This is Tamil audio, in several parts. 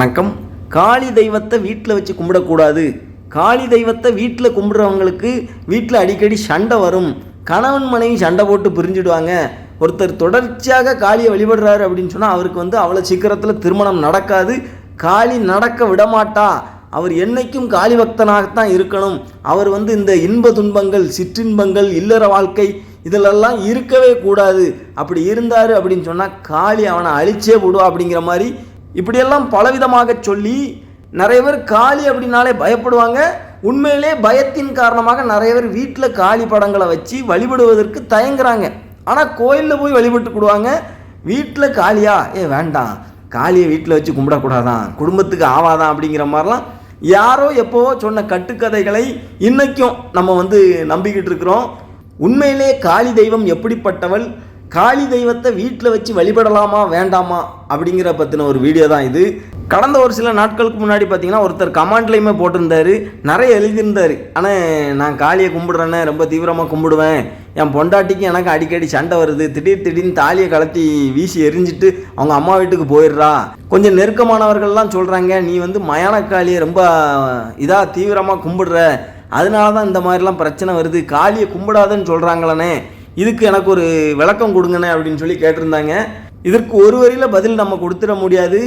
வணக்கம். காளி தெய்வத்தை வீட்டில் வச்சு கும்பிடக்கூடாது. காளி தெய்வத்தை வீட்டில் கும்பிட்றவங்களுக்கு வீட்டில் அடிக்கடி சண்டை வரும். கணவன் மனைவி சண்டை போட்டு பிரிஞ்சுடுவாங்க. ஒருத்தர் தொடர்ச்சியாக காளியை வழிபடுறாரு அப்படின்னு சொன்னால் அவருக்கு வந்து அவ்வளோ சீக்கிரத்தில் திருமணம் நடக்காது. காளி நடக்க விடமாட்டா. அவர் என்னைக்கும் காளி பக்தனாகத்தான் இருக்கணும். அவர் வந்து இந்த இன்ப துன்பங்கள் சிற்றின்பங்கள் இல்லற வாழ்க்கை இதிலெல்லாம் இருக்கவே கூடாது. அப்படி இருந்தார் அப்படின்னு சொன்னால் காளி அவனை அழிச்சே விடுவா அப்படிங்கிற மாதிரி இப்படியெல்லாம் பலவிதமாக சொல்லி நிறைய பேர் காளி அப்படின்னாலே பயப்படுவாங்க. உண்மையிலே பயத்தின் காரணமாக நிறைய பேர் வீட்டில் காளி படங்களை வச்சு வழிபடுவதற்கு தயங்குறாங்க. ஆனால் கோயிலில் போய் வழிபட்டுக்கிடுவாங்க வீட்டில் காளியா ஏ வேண்டாம். காளியை வீட்டில் வச்சு கும்பிடக்கூடாதான். குடும்பத்துக்கு ஆவாதான் அப்படிங்கிற மாதிரிலாம் யாரோ எப்போவோ சொன்ன கட்டுக்கதைகளை இன்றைக்கும் நம்ம வந்து நம்பிக்கிட்டு இருக்கிறோம். உண்மையிலே காளி தெய்வம் எப்படிப்பட்டவள்? காளி தெய்வத்தை வீட்டில் வச்சு வழிபடலாமா வேண்டாமா? அப்படிங்கிற பற்றின ஒரு வீடியோ தான் இது. கடந்த ஒரு சில நாட்களுக்கு முன்னாடி பார்த்தீங்கன்னா ஒருத்தர் கமாண்ட்லேயுமே போட்டிருந்தாரு. நிறைய எழுதியிருந்தார். ஆனால் நான் காளியை கும்பிடுறேன்னு ரொம்ப தீவிரமாக கும்பிடுவேன். என் பொண்டாட்டிக்கு எனக்கு அடிக்கடி சண்டை வருது. திடீர் திடீர்னு தாலியை கலத்தி வீசி எரிஞ்சிட்டு அவங்க அம்மா வீட்டுக்கு போயிடுறா. கொஞ்சம் நெருக்கமானவர்கள்லாம் சொல்கிறாங்க நீ வந்து மயான காளியை ரொம்ப இதாக தீவிரமாக கும்பிடுற. அதனால தான் இந்த மாதிரிலாம் பிரச்சனை வருது. காளியை கும்பிடாதன்னு சொல்கிறாங்களே இதுக்கு எனக்கு ஒரு விளக்கம் கொடுங்கண்ணே அப்படின்னு சொல்லி கேட்டிருந்தாங்க. இதற்கு ஒரு வரியில் பதில் நம்ம கொடுத்துட முடியாது.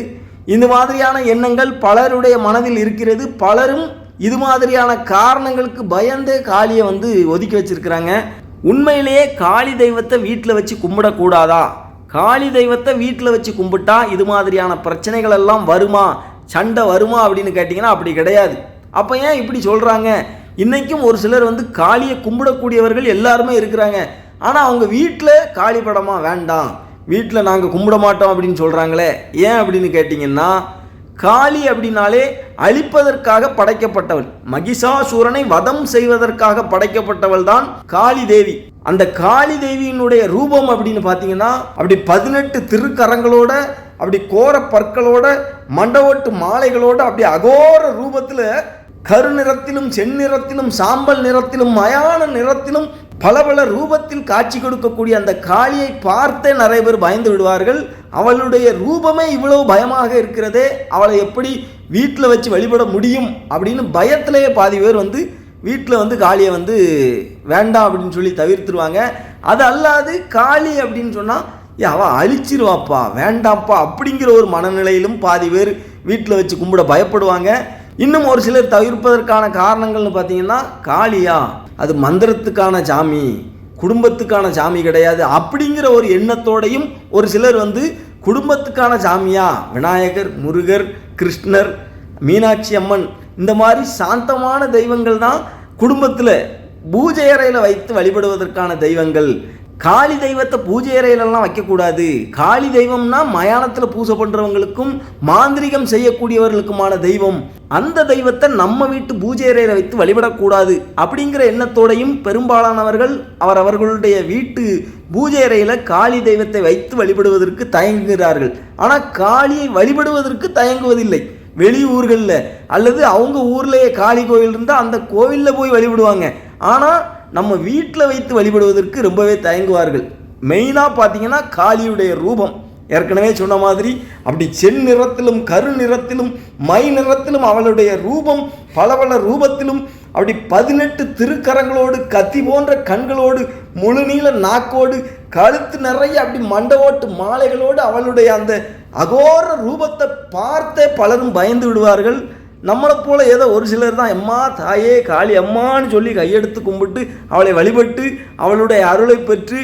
இந்த மாதிரியான எண்ணங்கள் பலருடைய மனதில் இருக்கிறது. பலரும் இது மாதிரியான காரணங்களுக்கு பயந்தே காளியை வந்து ஒதுக்கி வச்சிருக்கிறாங்க. உண்மையிலேயே காளி தெய்வத்தை வீட்டில் வச்சு கும்பிடக்கூடாதா? காளி தெய்வத்தை வீட்டில் வச்சு கும்பிட்டா இது மாதிரியான பிரச்சனைகள் எல்லாம் வருமா? சண்டை வருமா அப்படின்னு கேட்டிங்கன்னா அப்படி கிடையாது. அப்போ ஏன் இப்படி சொல்கிறாங்க இன்றைக்கும் ஒரு சிலர் வந்து காளியை கும்பிடக்கூடியவர்கள் எல்லாருமே இருக்கிறாங்க. ஆனால் அவங்க வீட்டில் காளி படமா வேண்டாம். வீட்டில் நாங்கள் கும்பிட மாட்டோம் அப்படின்னு சொல்கிறாங்களே ஏன் அப்படின்னு கேட்டிங்கன்னா காளி அப்படின்னாலே அழிப்பதற்காக படைக்கப்பட்டவள். மகிஷாசூரனை வதம் செய்வதற்காக படைக்கப்பட்டவள் தான் காளி தேவி. அந்த காளி தேவியினுடைய ரூபம் அப்படின்னு பார்த்தீங்கன்னா அப்படி பதினெட்டு திருக்கரங்களோட அப்படி கோர பற்களோட மண்டவட்டு மாலைகளோட அப்படி அகோர ரூபத்தில் கருநிறத்திலும் செந்நிறத்திலும் சாம்பல் நிறத்திலும் மயான நிறத்திலும் பல பல ரூபத்தில் காட்சி கொடுக்கக்கூடிய அந்த காளியை பார்த்தே நிறைய பேர் பயந்து விடுவார்கள். அவளுடைய ரூபமே இவ்வளவு பயமாக இருக்கிறதே அவளை எப்படி வீட்டில் வச்சு வழிபட முடியும் அப்படின்னு பயத்திலேயே பாதி பேர் வந்து வீட்டில் வந்து காளியை வந்து வேண்டாம் அப்படின்னு சொல்லி தவிர்த்துருவாங்க. அது அல்லாது காளி அப்படின்னு சொன்னால் ஏ அவள் அழிச்சிருவாப்பா வேண்டாம்ப்பா அப்படிங்கிற ஒரு மனநிலையிலும் பாதி பேர் வீட்டில் வச்சு கும்பிட பயப்படுவாங்க. இன்னும் ஒரு சிலர் தவிர்ப்பதற்கான காரணங்கள்னு பார்த்தீங்கன்னா காளியா அது மந்திரத்துக்கான சாமி குடும்பத்துக்கான சாமி கிடையாது. அப்படிங்கிற ஒரு எண்ணத்தோடையும் ஒரு சிலர் வந்து குடும்பத்துக்கான சாமியா விநாயகர் முருகர் கிருஷ்ணர் மீனாட்சி அம்மன் இந்த மாதிரி சாந்தமான தெய்வங்கள் தான் குடும்பத்தில் பூஜை அறையில் வைத்து வழிபடுவதற்கான தெய்வங்கள். காளி தெய்வத்தை பூஜை அறையிலெல்லாம் வைக்கக்கூடாது. காளி தெய்வம்னா மயானத்தில் பூஜை பண்ணுறவங்களுக்கும் மாந்திரிகம் செய்யக்கூடியவர்களுக்குமான தெய்வம். அந்த தெய்வத்தை நம்ம வீட்டு பூஜை அறையில் வைத்து வழிபடக்கூடாது. அப்படிங்கிற எண்ணத்தோடையும் பெரும்பாலானவர்கள் அவர் அவர்களுடைய வீட்டு பூஜை அறையில் காளி தெய்வத்தை வைத்து வழிபடுவதற்கு தயங்குகிறார்கள். ஆனால் காளியை வழிபடுவதற்கு தயங்குவதில்லை. வெளியூர்களில் அல்லது அவங்க ஊர்லேயே காளி கோயில் இருந்தால் அந்த கோவிலில் போய் வழிபடுவாங்க. ஆனால் நம்ம வீட்டில் வைத்து வழிபடுவதற்கு ரொம்பவே தயங்குவார்கள். மெயினாக பார்த்தீங்கன்னா காளியுடைய ரூபம். ஏற்கனவே சொன்ன மாதிரி அப்படி சென் நிறத்திலும் கரு நிறத்திலும் மை நிறத்திலும் அவளுடைய ரூபம் பல பல ரூபத்திலும் அப்படி பதினெட்டு திருக்கரங்களோடு கத்தி போன்ற கண்களோடு முழுநீள நாக்கோடு கழுத்து நிறைய அப்படி மண்டவோட்டு மாலைகளோடு அவளுடைய அந்த அகோர ரூபத்தை பார்த்தே பலரும் பயந்து விடுவார்கள். நம்மளை போல் ஏதோ ஒரு சிலர் தான் எம்மா தாயே காளி அம்மான்னு சொல்லி கையெடுத்து கும்பிட்டு அவளை வழிபட்டு அவளுடைய அருளை பெற்று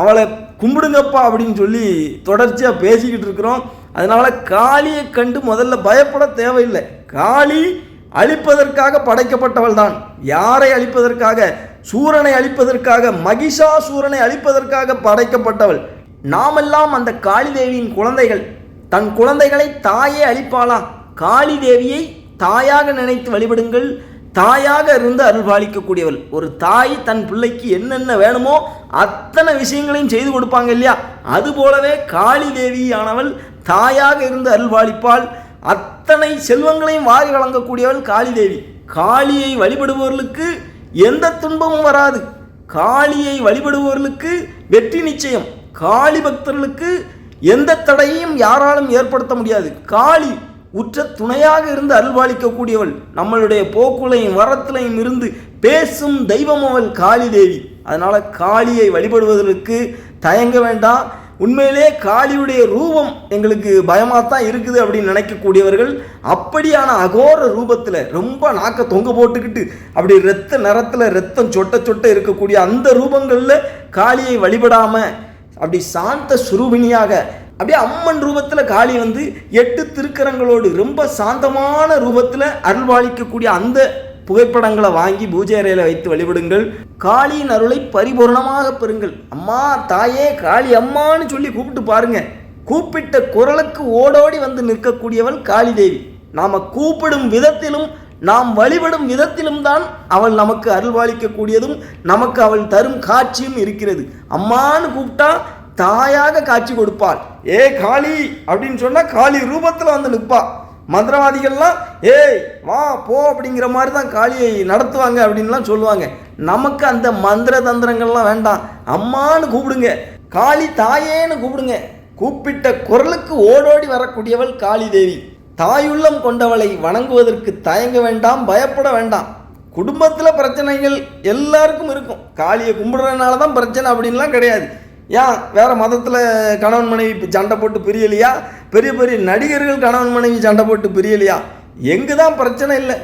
அவளை கும்பிடுங்கப்பா அப்படின்னு சொல்லி தொடர்ச்சியாக பேசிக்கிட்டு இருக்கிறோம். அதனால் காளியை கண்டு முதல்ல பயப்பட தேவையில்லை. காளி அழிப்பதற்காக படைக்கப்பட்டவள் தான். யாரை அழிப்பதற்காக? சூரனை அழிப்பதற்காக மகிஷா சூரனை அழிப்பதற்காக படைக்கப்பட்டவள். நாமெல்லாம் அந்த காளி தேவியின் குழந்தைகள். தன் குழந்தைகளை தாயே அழிப்பாளா காளி தேவியை தாயாக நினைத்து வழிபடுங்கள். தாயாக இருந்து அருள்பாலிக்கக்கூடியவள் ஒரு தாய் தன் பிள்ளைக்கு என்னென்ன வேணுமோ அத்தனை விஷயங்களையும் செய்து கொடுப்பாங்க இல்லையா? அது போலவே காளி தேவியானவள் தாயாக இருந்து அருள்பாலிப்பாள் அத்தனை செல்வங்களையும் வாரி வழங்கக்கூடியவள் காளி தேவி. காளியை வழிபடுபவர்களுக்கு எந்த துன்பமும் வராது. காளியை வழிபடுபவர்களுக்கு வெற்றி நிச்சயம். காளி பக்தர்களுக்கு எந்த தடையும் யாராலும் ஏற்படுத்த முடியாது. காளி உற்ற துணையாக இருந்து அருள்பாலிக்கக்கூடியவள் நம்மளுடைய போக்குலையும் வரத்திலையும் இருந்து பேசும் தெய்வம் அவள் காளி தேவி அதனால் காளியை வழிபடுவதற்கு தயங்க வேண்டாம் உண்மையிலே காளியுடைய ரூபம் எங்களுக்கு பயமாக தான் இருக்குது அப்படின்னு நினைக்கக்கூடியவர்கள் அப்படியான அகோர ரூபத்தில் ரொம்ப நாக்க தொங்க போட்டுக்கிட்டு அப்படி ரத்த நிறத்தில் ரத்தம் சொட்ட சொட்ட இருக்கக்கூடிய அந்த ரூபங்களில் காளியை வழிபடாமல் அப்படி சாந்த சுரூபிணியாக அப்படியே அம்மன் ரூபத்தில் காளி வந்து எட்டு திருக்கரங்களோடு ரொம்ப சாந்தமான ரூபத்தில் அருள்வாளிக்கக்கூடிய அந்த புகைப்படங்களை வாங்கி பூஜை அறையில் வைத்து வழிபடுங்கள். காளியின் அருளை பரிபூர்ணமாக பெறுங்கள். அம்மா தாயே காளி அம்மான்னு சொல்லி கூப்பிட்டு பாருங்க. கூப்பிட்ட குரலுக்கு ஓடோடி வந்து நிற்கக்கூடியவள் காளி தேவி. நாம் கூப்பிடும் விதத்திலும் நாம் வழிபடும் விதத்திலும் தான் அவள் நமக்கு அருள்வாளிக்கக்கூடியதும் நமக்கு அவள் தரும் காட்சியும் இருக்கிறது. அம்மான்னு கூப்பிட்டா தாயாக காட்சி கொடுப்பாள். ஏ காளி அப்படின்னு சொன்னால் காளி ரூபத்தில் வந்து நிற்பா மந்திரவாதிகள்லாம் ஏய் வா போ அப்படிங்கிற மாதிரி தான் காளியை நடத்துவாங்க அப்படின்லாம் சொல்லுவாங்க. நமக்கு அந்த மந்திர தந்திரங்கள்லாம் வேண்டாம். அம்மான்னு கூப்பிடுங்க. காளி தாயேன்னு கூப்பிடுங்க. கூப்பிட்ட குரலுக்கு ஓடோடி வரக்கூடியவள் காளி தேவி. தாயுள்ளம் கொண்டவளை வணங்குவதற்கு தயங்க வேண்டாம் பயப்பட வேண்டாம். குடும்பத்தில் பிரச்சனைகள் எல்லாருக்கும் இருக்கும். காளியை கும்பிடுறதுனால தான் பிரச்சனை அப்படின்லாம் கிடையாது. ஏன்? வேறு மதத்தில் கணவன் மனைவி சண்டை போட்டு பிரியலையா? பெரிய பெரிய நடிகர்கள் கணவன் மனைவி சண்டை போட்டு பிரியலையா? எங்கே தான் பிரச்சனை இல்லை.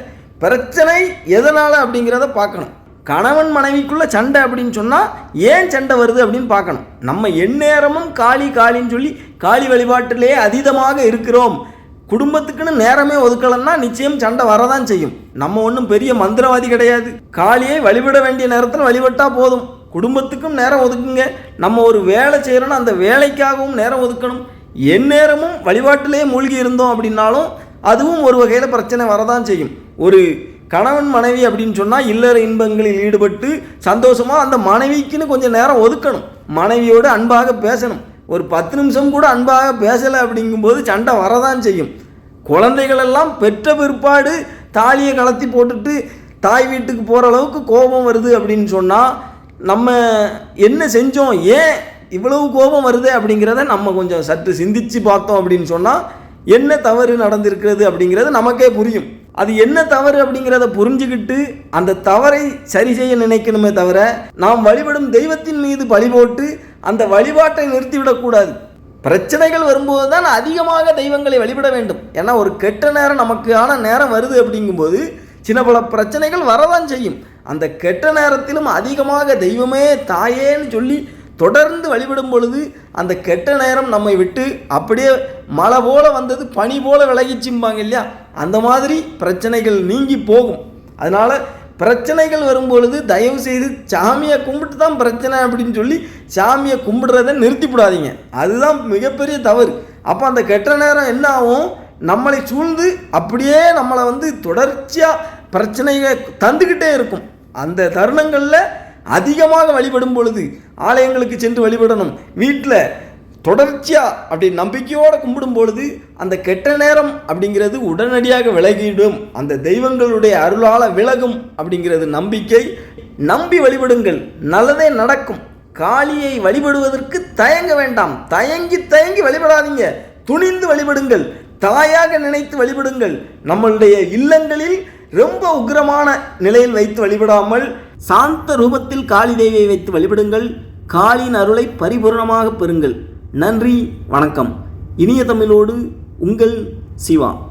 பிரச்சனை எதனால் அப்படிங்கிறத பார்க்கணும். கணவன் மனைவிக்குள்ள சண்டை அப்படின்னு சொன்னால் ஏன் சண்டை வருது அப்படின்னு பார்க்கணும். நம்ம எந்நேரமும் காளி காளின்னு சொல்லி காளி வழிபாட்டிலே அதீதமாக இருக்கிறோம். குடும்பத்துக்குன்னு நேரமே ஒதுக்கலன்னா நிச்சயம் சண்டை வரதான் செய்யும். நம்ம ஒன்றும் பெரிய மந்திரவாதி கிடையாது. காளியை வழிபட வேண்டிய நேரத்தில் வழிபட்டால் போதும். குடும்பத்துக்கும் நேரம் ஒதுக்குங்க. நம்ம ஒரு வேலை செய்கிறோன்னா அந்த வேலைக்காகவும் நேரம் ஒதுக்கணும். எந்நேரமும் வழிபாட்டிலே மூழ்கி இருந்தோம் அப்படின்னாலும் அதுவும் ஒரு வகையில் பிரச்சனை வரதான் செய்யும். ஒரு கணவன் மனைவி அப்படின்னு சொன்னால் இல்லற இன்பங்களில் ஈடுபட்டு சந்தோஷமாக அந்த மனைவிக்குன்னு கொஞ்சம் நேரம் ஒதுக்கணும். மனைவியோடு அன்பாக பேசணும். ஒரு பத்து நிமிஷம் கூட அன்பாக பேசலை அப்படிங்கும்போது சண்டை வரதான் செய்யும். குழந்தைகளெல்லாம் பெற்ற பிற்பாடு தாலியை கலத்தி போட்டுட்டு தாய் வீட்டுக்கு போகிற அளவுக்கு கோபம் வருது அப்படின்னு சொன்னால் நம்ம என்ன செஞ்சோம் ஏன் இவ்வளவு கோபம் வருது அப்படிங்கிறத நம்ம கொஞ்சம் சற்று சிந்திச்சு பார்த்தோம் அப்படின்னு சொன்னால் என்ன தவறு நடந்திருக்கிறது அப்படிங்கிறது நமக்கே புரியும். அது என்ன தவறு அப்படிங்கிறத புரிஞ்சுக்கிட்டு அந்த தவறை சரி செய்ய நினைக்கணுமே தவிர நாம் வழிபடும் தெய்வத்தின் மீது பழி போட்டு அந்த வழிபாட்டை நிறுத்திவிடக்கூடாது பிரச்சனைகள் வரும்போது தான் அதிகமாக தெய்வங்களை வழிபட வேண்டும். ஏன்னா ஒரு கெட்ட நேரம் நமக்கான நேரம் வருது அப்படிங்கும்போது சின்ன பல பிரச்சனைகள் வரதான் செய்யும். அந்த கெட்ட நேரத்திலும் அதிகமாக தெய்வமே தாயேன்னு சொல்லி தொடர்ந்து வழிபடும் பொழுது அந்த கெட்ட நேரம் நம்மை விட்டு அப்படியே மழை போல் வந்தது பனி போல் விலகிச்சும்பாங்க இல்லையா? அந்த மாதிரி பிரச்சனைகள் நீங்கி போகும். அதனால் பிரச்சனைகள் வரும்பொழுது தயவு செய்து சாமியை கும்பிட்டு தான் பிரச்சனை அப்படின்னு சொல்லி சாமியை கும்பிடுறத நிறுத்திவிடாதீங்க அதுதான் மிகப்பெரிய தவறு. அப்போ அந்த கெட்ட நேரம் என்ன ஆகும்? நம்மளை சூழ்ந்து அப்படியே நம்மளை வந்து தொடர்ச்சியாக பிரச்சனையை தந்துக்கிட்டே இருக்கும். அந்த தருணங்களில் அதிகமாக வழிபடும் பொழுது ஆலயங்களுக்கு சென்று வழிபடணும். வீட்டில் தொடர்ச்சியாக அப்படி நம்பிக்கையோடு கும்பிடும் பொழுது அந்த கெட்ட நேரம் அப்படிங்கிறது உடனடியாக விலகிடும். அந்த தெய்வங்களுடைய அருளால் விலகும் அப்படிங்கிறது நம்பிக்கை. நம்பி வழிபடுங்கள். நல்லதே நடக்கும். காளியை வழிபடுவதற்கு தயங்க வேண்டாம். தயங்கி தயங்கி வழிபடாதீங்க. துணிந்து வழிபடுங்கள். தாயாக நினைத்து வழிபடுங்கள். நம்மளுடைய இல்லங்களில் ரொம்ப உக்கிரமான நிலையில் வைத்து வழிபடாமல் சாந்த ரூபத்தில் காளி தேவியை வைத்து வழிபடுங்கள். காளியின் அருளை பரிபூர்ணமாக பெறுங்கள். நன்றி வணக்கம். இனிய தமிழோடு உங்கள் சிவா.